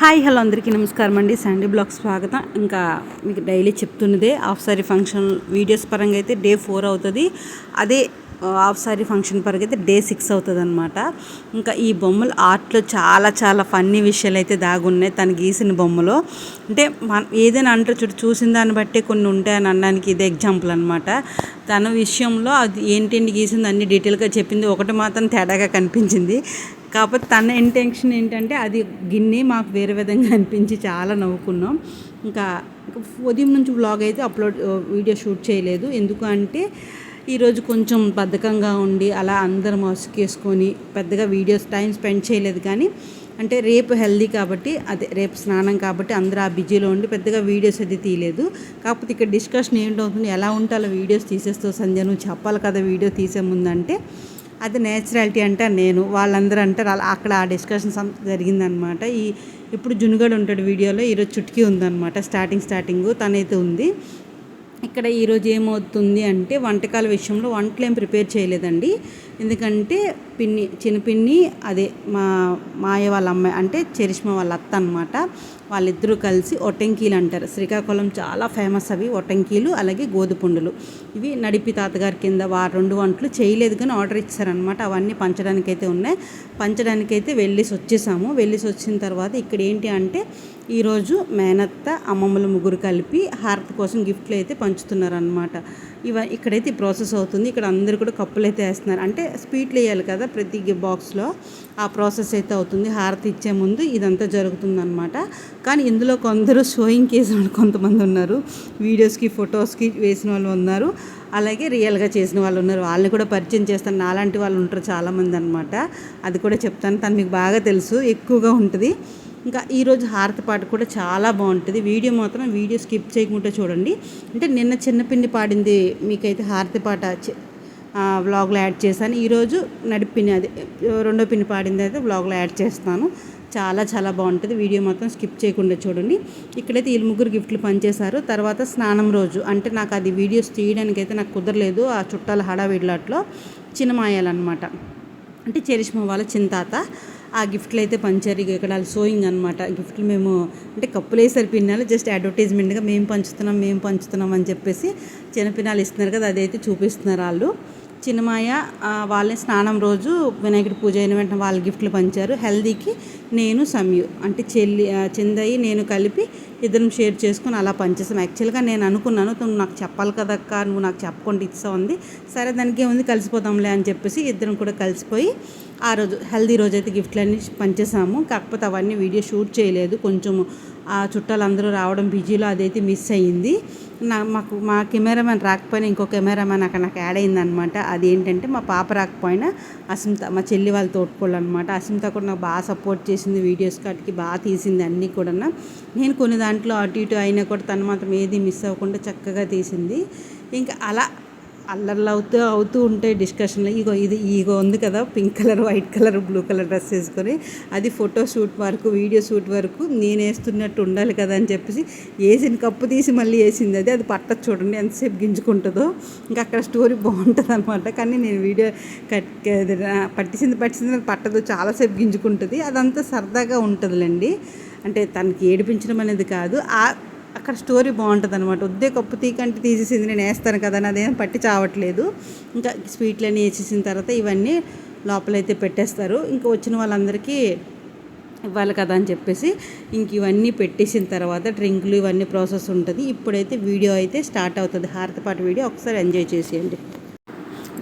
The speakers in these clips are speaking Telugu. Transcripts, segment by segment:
హాయ్ హలో అందరికీ నమస్కారం అండి. శాండీ బ్లాగ్ స్వాగతం. ఇంకా మీకు డైలీ చెప్తున్నదే హాఫ్ సారీ ఫంక్షన్ వీడియోస్ పరంగా అయితే డే ఫోర్ అవుతుంది. అదే హాఫ్ సారీ ఫంక్షన్ పరంగా అయితే డే సిక్స్ అవుతుంది అనమాట ఇంకా ఈ బొమ్మలు ఆర్ట్లో చాలా చాలా ఫన్నీ విషయాలు అయితే దాగున్నాయి తను గీసిన బొమ్మలో. అంటే మన ఏదైనా అంటే చుట్టూ చూసిన దాన్ని బట్టే కొన్ని ఉంటాయని అనడానికి ఇదే ఎగ్జాంపుల్ అనమాట తన విషయంలో అది ఏంటండి గీసింది అన్ని డీటెయిల్గా చెప్పింది. ఒకటి మాత్రం తేడాగా కనిపించింది. కాకపోతే తన ఇంటెన్షన్ ఏంటంటే అది గిన్నె మాకు వేరే విధంగా అనిపించి చాలా నవ్వుకున్నాం. ఇంకా ఉదయం నుంచి వ్లాగ్ అయితే అప్లోడ్ వీడియో షూట్ చేయలేదు. ఎందుకంటే ఈరోజు కొంచెం బద్ధకంగా ఉండి అలా అందరం మసుకేసుకొని పెద్దగా వీడియోస్ టైం స్పెండ్ చేయలేదు కానీ అంటే రేపు హెల్దీ కాబట్టి అదే రేపు స్నానం కాబట్టి అందరూ ఆ బిజీలో ఉండి పెద్దగా వీడియోస్ అది తీయలేదు. కాకపోతే ఇక్కడ డిస్కషన్ ఏంటవుతుంది ఎలా ఉంటే అలా వీడియోస్ తీసేస్తావు సంధ్య? నువ్వు చెప్పాలి కదా వీడియో తీసే ముందంటే అది నేచురాలిటీ అంటే నేను వాళ్ళందరూ అంటారు అలా అక్కడ ఆ డిస్కషన్ జరిగిందనమాట. ఈ ఇప్పుడు జునుగడు ఉంటాడు వీడియోలో ఈరోజు చుట్కీ ఉందనమాట స్టార్టింగ్ స్టార్టింగ్ తనైతే ఉంది. ఇక్కడ ఈరోజు ఏమవుతుంది అంటే వంటకాల విషయంలో వంటలు ఏం ప్రిపేర్ చేయలేదండి. ఎందుకంటే పిన్ని చిన్న పిన్ని అదే మా మాయ వాళ్ళ అమ్మాయి అంటే చరిష్మ వాళ్ళ అత్త అనమాట వాళ్ళిద్దరూ కలిసి ఒటంకీలు అంటారు. శ్రీకాకుళం చాలా ఫేమస్ అవి ఒటంకీలు అలాగే గోధుపుండులు ఇవి నడిపి తాతగారి కింద వారు రెండు వంటలు చేయలేదు కానీ ఆర్డర్ ఇచ్చారనమాట అవన్నీ పంచడానికైతే ఉన్నాయి. పంచడానికైతే వెళ్ళేసి వచ్చేసాము. వెళ్ళేసి వచ్చిన తర్వాత ఇక్కడ ఏంటి అంటే ఈరోజు మేనత్త అమ్మమ్మల ముగ్గురు కలిపి హారతి కోసం గిఫ్ట్లు అయితే పంచుతున్నారనమాట ఇవ ఇక్కడైతే ప్రాసెస్ అవుతుంది. ఇక్కడ అందరూ కూడా కప్పులు అయితే వేస్తున్నారు. అంటే స్వీట్లు వేయాలి కదా ప్రతి బాక్స్లో. ఆ ప్రాసెస్ అయితే అవుతుంది. హారతి ఇచ్చే ముందు ఇదంతా జరుగుతుందన్నమాట. కానీ ఇందులో కొందరు షోయింగ్ కేసు కొంతమంది ఉన్నారు. వీడియోస్కి ఫొటోస్కి వేసిన వాళ్ళు ఉన్నారు. అలాగే రియల్గా చేసిన వాళ్ళు ఉన్నారు. వాళ్ళని కూడా పరిచయం చేస్తాను. నాలాంటి వాళ్ళు ఉంటారు చాలామంది అనమాట అది కూడా చెప్తాను. తను మీకు బాగా తెలుసు. ఎక్కువగా ఉంటుంది. ఇంకా ఈరోజు హారతి పాట కూడా చాలా బాగుంటుంది. వీడియో మాత్రం వీడియో స్కిప్ చేయకుండా చూడండి. అంటే నిన్న చిన్నపిండి పాడింది మీకైతే హారతి పాట వ్లాగ్లో యాడ్ చేశాను. ఈరోజు నడిపిని అది రెండో పిన్ని పాడింది అయితే వ్లాగ్లో యాడ్ చేస్తాను. చాలా చాలా బాగుంటుంది. వీడియో మొత్తం స్కిప్ చేయకుండా చూడండి. ఇక్కడైతే వీళ్ళు ముగ్గురు గిఫ్ట్లు పనిచేశారు తర్వాత స్నానం రోజు. అంటే నాకు అది వీడియోస్ తీయడానికి అయితే నాకు కుదరలేదు. ఆ చుట్టాల హడావిడ్లాట్లో చిన్నమాయాలన్నమాట. అంటే చెరిష్మ వాళ్ళ చింతాత. ఆ గిఫ్ట్లు అయితే పంచారు. ఇక ఇక్కడ సోయింగ్ అనమాట గిఫ్ట్లు మేము అంటే కప్పులు వేసారు పిన్నాలు జస్ట్ అడ్వర్టైజ్మెంట్గా మేము పంచుతున్నాం మేము పంచుతున్నాం అని చెప్పేసి చిన్న పిన్నాలు ఇస్తున్నారు కదా అదైతే చూపిస్తున్నారు వాళ్ళు. చిన్నమాయ వాళ్ళని స్నానం రోజు వినాయకుడి పూజ అయిన వెంటనే వాళ్ళ గిఫ్ట్లు పంచారు. హెల్దీకి నేను సమయు అంటే చెల్లి చిందయ్యి నేను కలిపి ఇద్దరం షేర్ చేసుకుని అలా పంచేసాం. యాక్చువల్గా నేను అనుకున్నాను నువ్వు నాకు చెప్పాలి కదక్క నువ్వు నాకు చెప్పకుండా ఇస్తా ఉంది సరే దానికి ఏముంది? కలిసిపోతాంలే అని చెప్పేసి ఇద్దరం కూడా కలిసిపోయి ఆ రోజు హెల్దీ రోజు అయితే గిఫ్ట్లన్నీ పంచేసాము. కాకపోతే అవన్నీ వీడియో షూట్ చేయలేదు. కొంచెం ఆ చుట్టాలందరూ రావడం బిజీలో అదైతే మిస్ అయ్యింది. నా మాకు మా కెమెరామెన్ రాకపోయినా ఇంకో కెమెరామెన్ అక్కడ నాకు యాడ్ అయిందనమాట అది ఏంటంటే మా పాప రాకపోయినా అసింత మా చెల్లి వాళ్ళు అనమాట అసింత కూడా నాకు బాగా సపోర్ట్ చేసింది వీడియోస్ కాటికి బాగా తీసింది అన్నీ కూడా నేను కొన్ని దాంట్లో అటు ఇటు అయినా కూడా తను మాత్రం ఏది మిస్ అవ్వకుండా చక్కగా తీసింది. ఇంకా అలా అల్లర్లు అవుతూ అవుతూ ఉంటాయి డిస్కషన్లో ఇగో ఇది ఈగో ఉంది కదా pink colour white colour blue colour dress వేసుకొని అది ఫోటో షూట్ వరకు వీడియో షూట్ వరకు నేను వేస్తున్నట్టు ఉండాలి కదా అని చెప్పేసి వేసిన కప్పు తీసి మళ్ళీ వేసింది. అది అది పట్ట చూడండి ఎంతసేపు గింజుకుంటుందో. ఇంకా అక్కడ స్టోరీ బాగుంటుంది అనమాట కానీ నేను వీడియో కట్ పట్టించింది పట్టించింది పట్టదు. చాలాసేపు గింజుకుంటుంది. అదంతా సరదాగా ఉంటుందిలేండి. అంటే తనకి ఏడిపించడం అనేది కాదు. ఆ అక్కడ స్టోరీ బాగుంటుంది అనమాట వద్దే కప్పు తీకంటే తీసేసింది నేను వేస్తాను కదా అని అదేం పట్టి చావట్లేదు. ఇంకా స్వీట్లన్నీ వేసేసిన తర్వాత ఇవన్నీ లోపలైతే పెట్టేస్తారు. ఇంకా వచ్చిన వాళ్ళందరికీ ఇవ్వాలి కదా అని చెప్పేసి ఇంక ఇవన్నీ పెట్టేసిన తర్వాత డ్రింకులు ఇవన్నీ ప్రాసెస్ ఉంటుంది. ఇప్పుడైతే వీడియో అయితే స్టార్ట్ అవుతుంది. హారతపాటి వీడియో ఒకసారి ఎంజాయ్ చేసేయండి.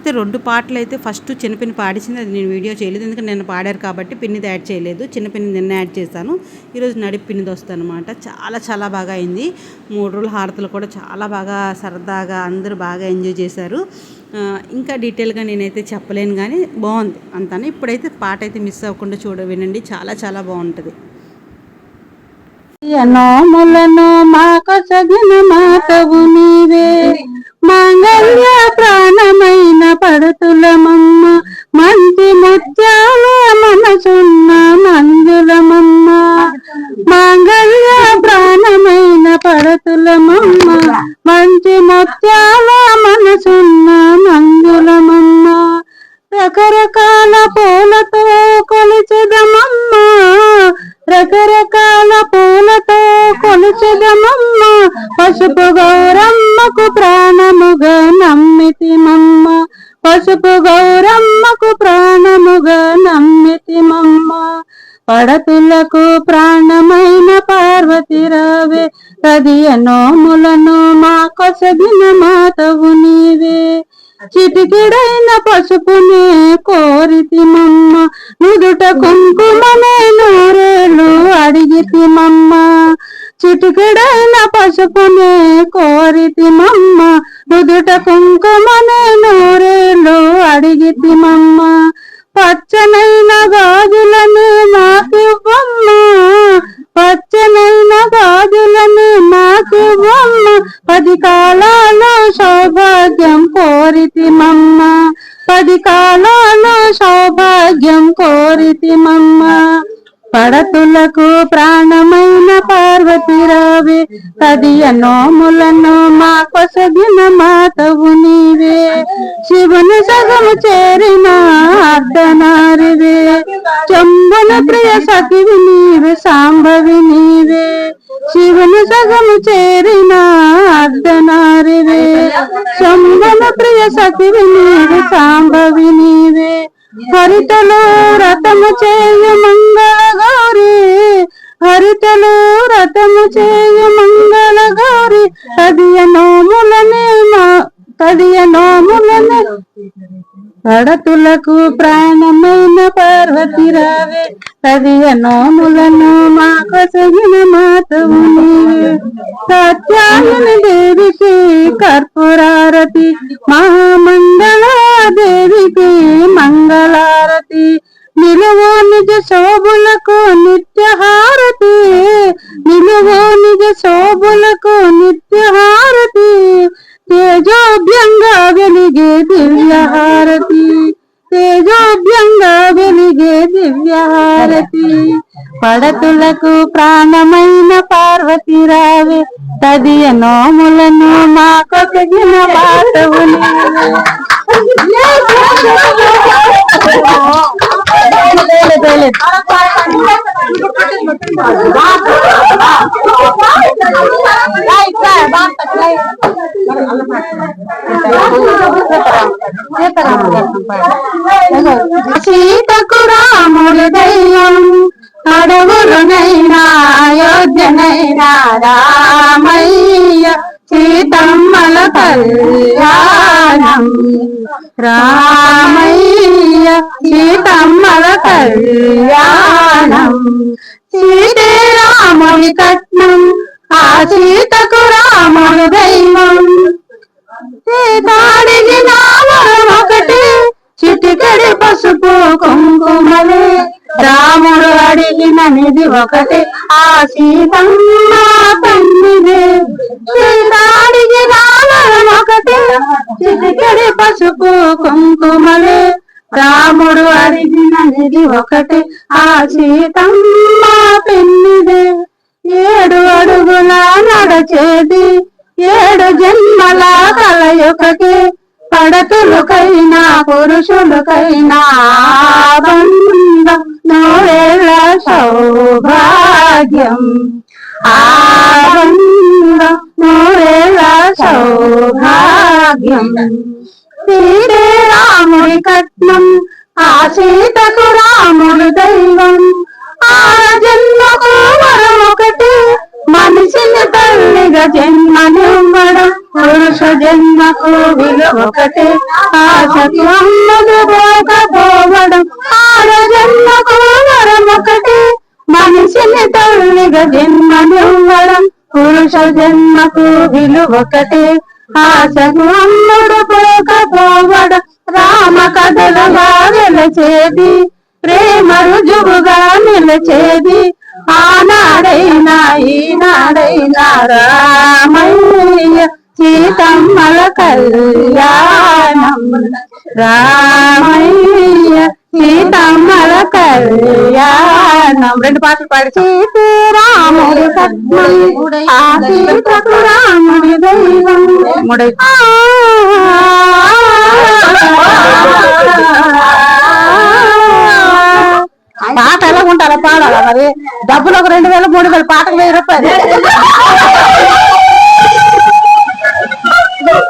అయితే రెండు పాటలు అయితే ఫస్ట్ చిన్నపిన్ని పాడించింది అది నేను వీడియో చేయలేదు. ఎందుకంటే నేను పాడారు కాబట్టి పిన్నిది యాడ్ చేయలేదు. చిన్నపిన్ని నిన్న యాడ్ చేశాను. ఈరోజు నడిపి పిన్నిది వస్తుందన్నమాట. అనమాట చాలా చాలా బాగా అయింది. మూడు రోజుల హారతలు కూడా చాలా బాగా సరదాగా అందరూ బాగా ఎంజాయ్ చేశారు. ఇంకా డీటెయిల్గా నేనైతే చెప్పలేను కానీ బాగుంది అంతానే. ఇప్పుడైతే పాట అయితే మిస్ అవ్వకుండా చూడ వినండి. చాలా చాలా బాగుంటుంది. నోములను మాకు సగిన మాతవు నీవే మాంగళ్య ప్రాణమైన పడతులమమ్మ. పసుపు గౌరమ్మకు ప్రాణముగా నమ్మితి మమ్మ. పడతులకు ప్రాణమైన పార్వతి రావే. కదియ నోముల నోములను మా కొసగిన మాతవు నీవే. శివుని సగము చేరిన అర్ధనారివే చంబున ప్రియ సఖివి నీవే సాంబవి నీవే. శివుని సగము చేరిన అర్ధనారివే చంబున ప్రియ సఖివి నీవే సాంబవి నీవే. హరితలో రథము చేయు మంగళ గౌరీ. హరితలో రథము చేయు పడతులకు ప్రాణమైన పార్వతి రావే తదియ నోములను పడతులకు ప్రాణమైన పార్వతి రావే తదియ నోములను మా పాటవు సీతకు రాముడు దయ్యం అడవులునైనా అయోధ్యనైనా రామయ్య సీతమ్మల కళ్యాణం. రామయ్య సీతమ్మల కళ్యాణం. సీతే రాముని కట్నం ఆ సీతకు రాముడు దైవం. సీతాడికి నామం ఒకటి చిటికడి పసుపు అడిగిన ఒకటే ఒకటి ఆ సీతమ్మ తమ్మిదే. సీతాడికి నామం ఒకటే. చిటికెడి పసుపు కుంకుమలే. రాముడు అడిగిన నిధి ఒకటి. ఆ సీతమ్మ పెన్నిదే. ఏడు అడుగుల నడచేది. ఏడు జన్మల కలయొకటి పడతులకైనా పురుషులకైనా బంధం నూరేళ్ళ సౌభాగ్యం. ఆ బంధం సౌభాగ్యం. సీతే రాముడి కట్నం ఆ సీతకు రాముడు దైవం. ఆ జన్మకు వరం ఒకటి మనిషిని తల్లిగా జన్మనివ్వడం. పురుష జన్మకు విలువ ఒకటి. ఆ అమ్మదు తల్లిగా జన్మనివ్వడం పురుష జన్మకు విలువ ఒకటి. ఆశకు పోకపోవడం రామ కథలుగా వెలచేది ప్రేమ రుజువుగా నిలచేది. ఆనాడైనా ఈనాడైనా రామయ్య సీతమ్మల కళ్యాణం. రామయ్య సీతమ్మల కళ్యాణం రెండు పాటలు పాడి సీతారాముడి కట్నం ఆ సీతకు రాముడి దైవం ముడై పాట ఎలా ఉంటారా పాడాలా మరి? డబ్బులు ఒక రెండు వేలు మూడు వేలు పాటకు వెయ్యి రూపాయలు.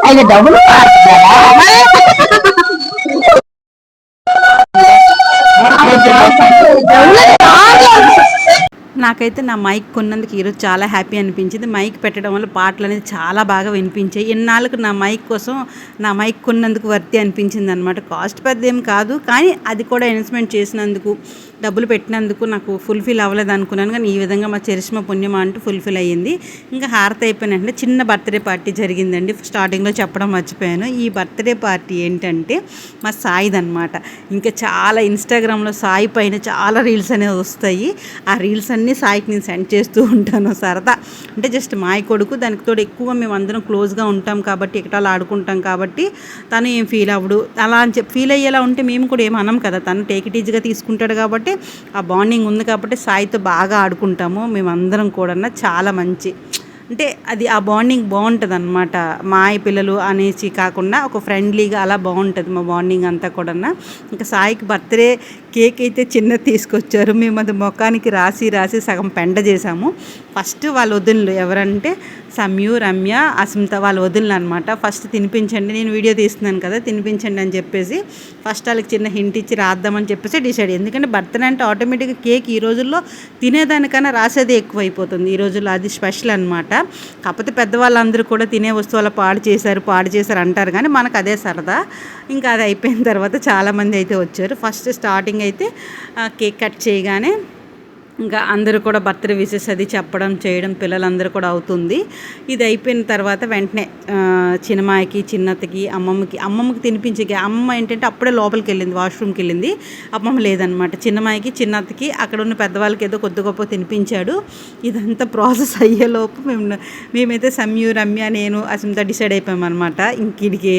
అయితే డబ్బులు డబ్బులు నాకైతే నా మైక్ కొన్నందుకు ఈరోజు చాలా హ్యాపీ అనిపించింది. మైక్ పెట్టడం వల్ల పాటలు అనేది చాలా బాగా వినిపించాయి. ఇన్నాళ్ళకు నా మైక్ కోసం నా మైక్ కొన్నందుకు వర్తి అనిపించింది అనమాట కాస్ట్ పెద్ద ఏం కాదు కానీ అది కూడా ఇన్వెస్ట్మెంట్ చేసినందుకు డబ్బులు పెట్టినందుకు నాకు ఫుల్ఫిల్ అవ్వలేదు అనుకున్నాను. కానీ ఈ విధంగా మా చరిష్మ పుణ్యమా అంటూ ఫుల్ఫిల్ అయ్యింది. ఇంకా హారతి అయిపోయినంటే చిన్న బర్త్డే పార్టీ జరిగిందండి. స్టార్టింగ్లో చెప్పడం మర్చిపోయాను. ఈ బర్త్డే పార్టీ ఏంటంటే మా సాయిది అనమాట ఇంకా చాలా ఇన్స్టాగ్రామ్లో సాయి పైన చాలా రీల్స్ అనేవి వస్తాయి. ఆ రీల్స్ అన్నీ సాయికి నేను సెండ్ చేస్తూ ఉంటాను. సరదా. అంటే జస్ట్ మాయ కొడుకు దానికి తోడు ఎక్కువ మేము అందరం క్లోజ్గా ఉంటాం కాబట్టి ఎక్కడాలు ఆడుకుంటాం కాబట్టి తను ఏం ఫీల్ అవ్వడు. అలా అని చెప్పి ఫీల్ అయ్యేలా ఉంటే మేము కూడా ఏం అనం కదా. తను టేక్ ఇట్ ఈజీగా తీసుకుంటాడు కాబట్టి ఆ బాండింగ్ ఉంది కాబట్టి సాయితో బాగా ఆడుకుంటాము. మేమందరం కూడా చాలా మంచి. అంటే అది ఆ బాండింగ్ బాగుంటుంది అనమాట మాయ పిల్లలు అనేసి కాకుండా ఒక ఫ్రెండ్లీగా అలా బాగుంటుంది మా బాండింగ్ అంతా కూడా ఇంకా సాయికి బర్త్డే కేక్ అయితే చిన్నది తీసుకొచ్చారు. మేము అది ముఖానికి రాసి రాసి సగం పెండ చేసాము. ఫస్ట్ వాళ్ళ వదినలు ఎవరంటే సమ్యు రమ్య అసంత వాళ్ళ వదినలు అనమాట ఫస్ట్ తినిపించండి నేను వీడియో తీస్తున్నాను కదా తినిపించండి అని చెప్పేసి ఫస్ట్ వాళ్ళకి చిన్న హింట్ ఇచ్చి రాద్దామని చెప్పేసి డిసైడ్ ఎందుకంటే బర్త్డే అంటే ఆటోమేటిక్గా కేక్ ఈ రోజుల్లో తినేదానికన్నా రాసేది ఎక్కువ అయిపోతుంది ఈ రోజుల్లో అది స్పెషల్ అనమాట కాకపోతే పెద్దవాళ్ళందరూ కూడా తినే వస్తువుల పాడు చేశారు పాడు చేశారు అంటారు. కానీ మనకు అదే సరదా. ఇంకా అది అయిపోయిన తర్వాత చాలామంది అయితే వచ్చారు. ఫస్ట్ స్టార్టింగ్ అయితే కేక్ కట్ చేయగానే ఇంకా అందరూ కూడా బర్త్డే విషెస్ అది చెప్పడం చేయడం పిల్లలందరూ కూడా అవుతుంది. ఇది అయిపోయిన తర్వాత వెంటనే ఆ, చిన్నమాయకి అమ్మమ్మకి అమ్మమ్మకి తినిపించేకి అమ్మ ఏంటంటే అప్పుడే లోపలికి వెళ్ళింది వాష్రూమ్కి వెళ్ళింది. అమ్మమ్మ లేదనమాట చిన్నమాయకి చిన్నతకి అక్కడ ఉన్న పెద్దవాళ్ళకి ఏదో కొద్ది గొప్ప తినిపించాడు. ఇదంతా ప్రాసెస్ అయ్యేలోపు మేము మేమైతే సమ్యు రమ్య నేను అసంతా డిసైడ్ అయిపోయామన్నమాట. ఇంక వీడికి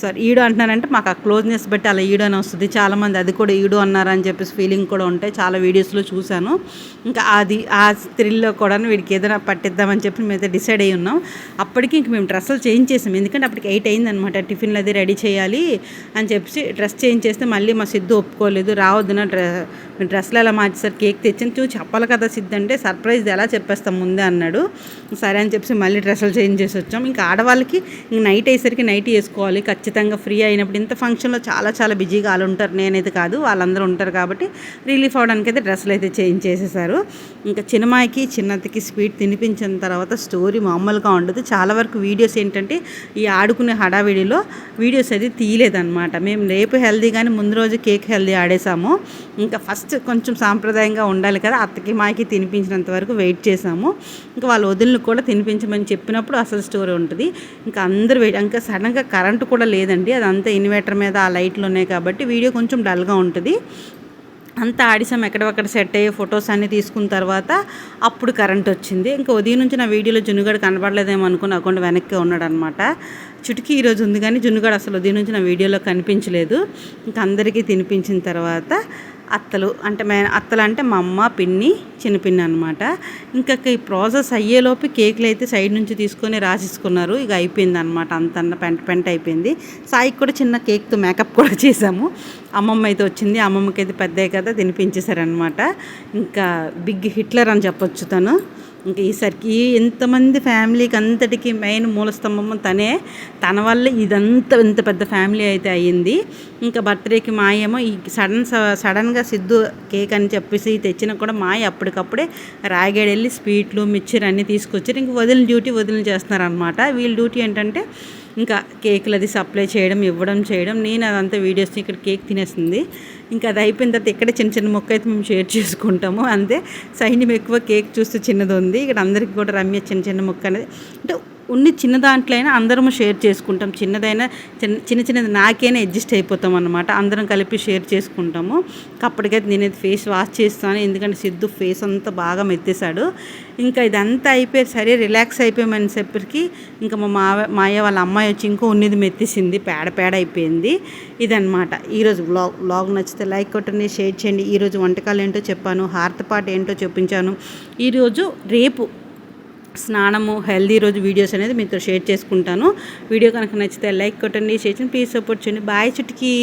సారీ ఈడు అంటున్నానంటే మాకు ఆ క్లోజ్నెస్ బట్టి అలా ఈడు అని వస్తుంది. చాలామంది అది కూడా ఈడు అన్నారని చెప్పేసి ఫీలింగ్ కూడా ఉంటాయి. చాలా వీడియోస్లో చూశాను. ఇంకా అది ఆ థ్రిల్లో కూడా వీడికి ఏదైనా పట్టిద్దామని చెప్పి మేమైతే డిసైడ్ అయ్యి ఉన్నాం. అప్పటికి ఇంక మేము డ్రెస్సులు చేంజ్ చేసాం. ఎందుకంటే అప్పటికి ఎయిట్ అయిందనమాట టిఫిన్లు అది రెడీ చేయాలి అని చెప్పి డ్రెస్ చేంజ్ చేస్తే మళ్ళీ మా సిద్ధు ఒప్పుకోలేదు. రావద్దున డ్రె డ్రెస్సులు ఎలా మార్చేసారు కేక్ తెచ్చింది చూ చెప్పాలి కదా సిద్ధి అంటే సర్ప్రైజ్ ఎలా చెప్పేస్తాం ముందే అన్నాడు. సరే అని చెప్పి మళ్ళీ డ్రెస్సులు చేంజ్ చేసి వచ్చాం. ఇంకా ఆడవాళ్ళకి నైట్ అయ్యేసరికి నైట్ వేసుకోవాలి ఖచ్చితంగా ఫ్రీ అయినప్పుడు ఇంత ఫంక్షన్లో చాలా చాలా బిజీగా వాళ్ళు ఉంటారు. నేనైతే కాదు వాళ్ళందరూ ఉంటారు కాబట్టి రిలీఫ్ అవడానికి అయితే డ్రెస్సులు అయితే చేంజ్ చేసేసారు. ఇంకా చిన్నమాయికి చిన్నతికి స్వీట్ తినిపించిన తర్వాత స్టోరీ మామూలుగా ఉండదు. చాలా వరకు వీడియోస్ ఏంటంటే ఈ ఆడుకునే హడావిడిలో వీడియోస్ అది తీయలేదన్నమాట. మేము రేపు హెల్దీ కానీ ముందు రోజు కేక్ హెల్దీ ఆడేసాము. ఇంకా ఫస్ట్ కొంచెం సాంప్రదాయంగా ఉండాలి కదా. అత్తకి మాకి తినిపించినంత వరకు వెయిట్ చేసాము ఇంకా వాళ్ళ వదిలిని కూడా తినిపించమని చెప్పినప్పుడు అసలు స్టోరీ ఉంటుంది. ఇంకా అందరూ వెయిట్ ఇంకా సడన్గా కరెంటు కూడా లేదండి. అదంతా ఇన్వర్టర్ మీద ఆ లైట్లు ఉన్నాయి కాబట్టి వీడియో కొంచెం డల్గా ఉంటుంది. అంతా ఆడిసాం ఎక్కడొక్కడ సెట్ అయ్యే ఫొటోస్ అన్నీ తీసుకున్న తర్వాత అప్పుడు కరెంట్ వచ్చింది. ఇంకా ఉదయం నుంచి నా వీడియోలో జున్నుగాడు కనపడలేదేమో అనుకుని అకౌంట్ వెనక్కి ఉన్నాడు అనమాట చుటికి ఈరోజు ఉంది కానీ జున్నుగాడు అసలు ఉదయం నుంచి నా వీడియోలో కనిపించలేదు. ఇంకా అందరికీ తినిపించిన తర్వాత అత్తలు అంటే మే అత్తలు అంటే మా అమ్మ పిన్ని చిన్న పిన్ని అనమాట ఇంకా ఈ ప్రాసెస్ అయ్యేలోపు కేకులు అయితే సైడ్ నుంచి తీసుకొని రాసేసుకున్నారు. ఇక అయిపోయింది అనమాట అంత పెంట పెంట అయిపోయింది. సాయికి కూడా చిన్న కేక్తో మేకప్ కూడా చేసాము. అమ్మమ్మ అయితే వచ్చింది. అమ్మమ్మకి అయితే పెద్దే కదా తినిపించేశారనమాట ఇంకా బిగ్ హిట్లర్ అని చెప్పొచ్చు తను. ఇంకా ఈసరికి ఎంతమంది ఫ్యామిలీకి అంతటికి మెయిన్ మూలస్తంభం తనే. తన వల్ల ఇదంతా ఇంత పెద్ద ఫ్యామిలీ అయితే అయ్యింది. ఇంకా బర్త్డేకి మాయేమో ఈ సడన్ సడన్గా సిద్ధు కేక్ అని చెప్పేసి తెచ్చినా కూడా మాయ అప్పటికప్పుడే రాయగడ వెళ్ళి స్వీట్లు మిక్చర్ అన్నీ తీసుకొచ్చారు. ఇంక వదిలిన డ్యూటీ వదిలిన చేస్తున్నారనమాట వీళ్ళ డ్యూటీ ఏంటంటే ఇంకా కేకులు అది సప్లై చేయడం ఇవ్వడం చేయడం. నేను అదంతా వీడియోస్ ఇక్కడ కేక్ తినేస్తుంది ఇంకా అది అయిపోయిన తర్వాత ఇక్కడ చిన్న చిన్న మొక్క అయితే మేము షేర్ చేసుకుంటాము. అంతే. సైన్యం ఎక్కువ కేక్ చూస్తే చిన్నది ఉంది. ఇక్కడ అందరికీ కూడా రమ్య చిన్న చిన్న మొక్క అనేది అంటే ఉన్ని చిన్న దాంట్లో అయినా అందరము షేర్ చేసుకుంటాం. చిన్నదైనా చిన్న చిన్న చిన్నది నాకైనా అడ్జస్ట్ అయిపోతాం అనమాట అందరం కలిపి షేర్ చేసుకుంటాము. అప్పటికైతే నేనైతే ఫేస్ వాష్ చేస్తాను. ఎందుకంటే సిద్ధు ఫేస్ అంతా బాగా మెత్తేశాడు. ఇంకా ఇదంతా అయిపోయి సరే రిలాక్స్ అయిపోయామని చెప్పరికి ఇంకా మా మావ మాయ వాళ్ళ అమ్మాయి వచ్చి ఇంకో ఉన్నిది మెత్తేసింది. పేడ పేడ అయిపోయింది. ఇదనమాట ఈరోజు వ్లాగ్ వ్లాగ్ నచ్చితే లైక్ కొట్టండి షేర్ చేయండి. ఈరోజు వంటకాలు ఏంటో చెప్పాను హార్త పాట ఏంటో చూపించాను. ఈరోజు రేపు స్నానము హెల్దీ రోజు వీడియోస్ అనేది మీతో షేర్ చేసుకుంటాను. వీడియో కనుక నచ్చితే లైక్ కొట్టండి షేర్ చేయండి ప్లీజ్ సపోర్ట్ చేయండి. బాయ్ చుట్టుకి